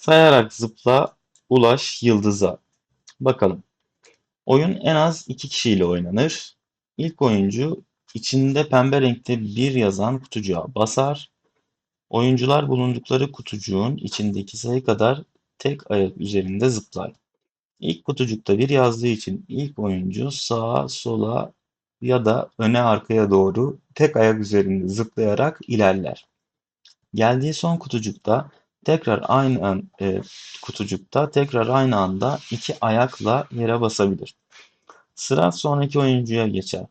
Sayarak zıpla, ulaş yıldıza. Bakalım. Oyun en az iki kişiyle oynanır. İlk oyuncu içinde pembe renkte bir yazan kutucuğa basar. Oyuncular bulundukları kutucuğun içindeki sayı kadar tek ayak üzerinde zıplar. İlk kutucukta bir yazdığı için ilk oyuncu sağa, sola ya da öne arkaya doğru tek ayak üzerinde zıplayarak ilerler. Geldiği son kutucukta tekrar aynı an, e, kutucukta tekrar aynı anda iki ayakla yere basabilir. Sıra sonraki oyuncuya geçer.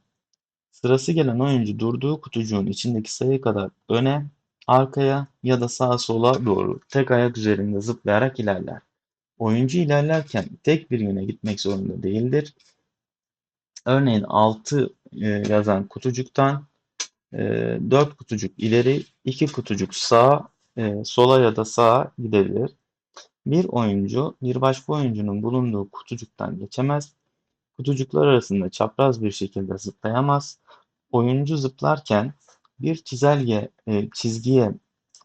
Sırası gelen oyuncu durduğu kutucuğun içindeki sayı kadar öne, arkaya ya da sağa sola doğru tek ayak üzerinde zıplayarak ilerler. Oyuncu ilerlerken tek bir yöne gitmek zorunda değildir. Örneğin 6 e, yazan kutucuktan e, 4 kutucuk ileri, 2 kutucuk sağa, e, sola ya da sağa gidebilir. Bir oyuncu bir başka oyuncunun bulunduğu kutucuktan geçemez. Kutucuklar arasında çapraz bir şekilde zıplayamaz. Oyuncu zıplarken bir çizelge e, çizgiye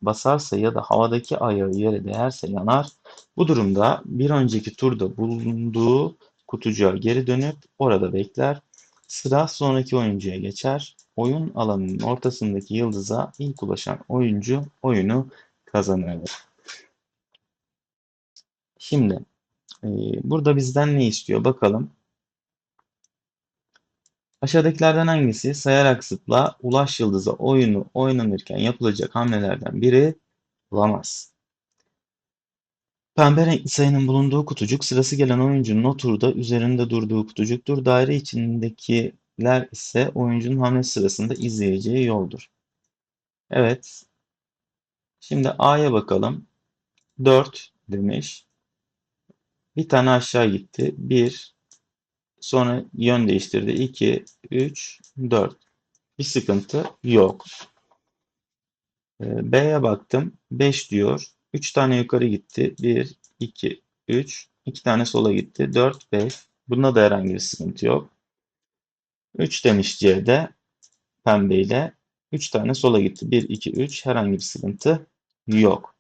basarsa ya da havadaki ayağı yere değerse yanar. Bu durumda bir önceki turda bulunduğu kutucuğa geri dönüp orada bekler. Sıra sonraki oyuncuya geçer. Oyun alanının ortasındaki yıldıza ilk ulaşan oyuncu oyunu kazanır. Şimdi e, burada bizden ne istiyor bakalım. Aşağıdakilerden hangisi sayarak zıpla, ulaş yıldıza oyunu oynanırken yapılacak hamlelerden biri olamaz. Pembe renkli sayının bulunduğu kutucuk sırası gelen oyuncunun o turda üzerinde durduğu kutucuktur. Daire içindekiler ise oyuncunun hamle sırasında izleyeceği yoldur. Evet. Şimdi A'ya bakalım. 4 demiş. Bir tane aşağı gitti. 1 sonra yön değiştirdi. 2 3 4. Bir sıkıntı yok. Ee, B'ye baktım. 5 diyor. 3 tane yukarı gitti. 1, 2, 3. 2 tane sola gitti. 4, 5. Bunda da herhangi bir sıkıntı yok. 3 demiş C'de pembeyle. 3 tane sola gitti. 1, 2, 3. Herhangi bir sıkıntı yok.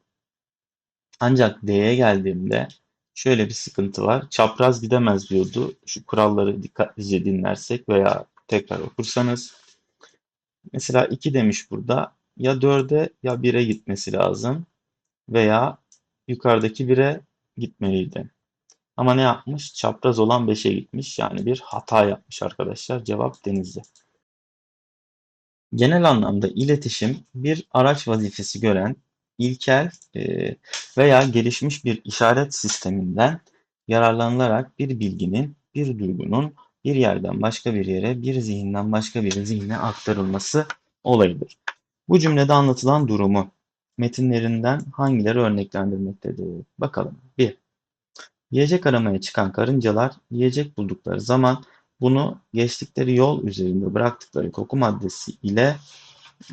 Ancak D'ye geldiğimde şöyle bir sıkıntı var. Çapraz gidemez diyordu. Şu kuralları dikkatlice dinlersek veya tekrar okursanız. Mesela 2 demiş burada. Ya 4'e ya 1'e gitmesi lazım. Veya yukarıdaki 1'e gitmeliydi. Ama ne yapmış? Çapraz olan 5'e gitmiş. Yani bir hata yapmış arkadaşlar. Cevap Denizli. Genel anlamda iletişim bir araç vazifesi gören ilkel e, veya gelişmiş bir işaret sisteminden yararlanılarak bir bilginin, bir duygunun bir yerden başka bir yere, bir zihinden başka bir zihne aktarılması olayıdır. Bu cümlede anlatılan durumu metinlerinden hangileri örneklendirmektedir? Bakalım. 1. Yiyecek aramaya çıkan karıncalar yiyecek buldukları zaman bunu geçtikleri yol üzerinde bıraktıkları koku maddesi ile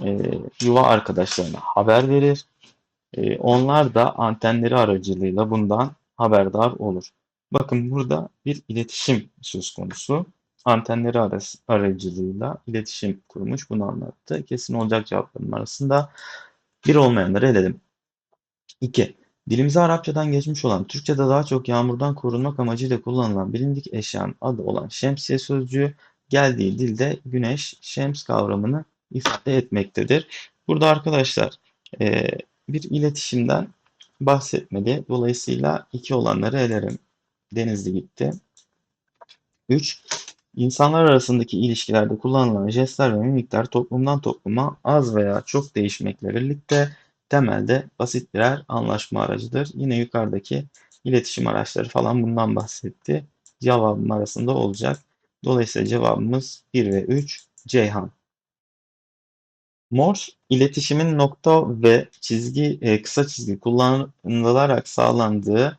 e, yuva arkadaşlarına haber verir. E, onlar da antenleri aracılığıyla bundan haberdar olur. Bakın burada bir iletişim söz konusu. Antenleri arası, aracılığıyla iletişim kurmuş. Bunu anlattı. Kesin olacak cevapların arasında bir olmayanları eledim. 2. Dilimize Arapçadan geçmiş olan, Türkçe'de daha çok yağmurdan korunmak amacıyla kullanılan bilindik eşyanın adı olan şemsiye sözcüğü geldiği dilde güneş, şems kavramını ifade etmektedir. Burada arkadaşlar e, bir iletişimden bahsetmeli. Dolayısıyla iki olanları elerim. Denizli gitti. 3. İnsanlar arasındaki ilişkilerde kullanılan jestler ve mimikler toplumdan topluma az veya çok değişmekle birlikte temelde basit birer anlaşma aracıdır. Yine yukarıdaki iletişim araçları falan bundan bahsetti. Cevabım arasında olacak. Dolayısıyla cevabımız 1 ve 3 Ceyhan. Morse iletişimin nokta ve çizgi e, kısa çizgi kullanılarak sağlandığı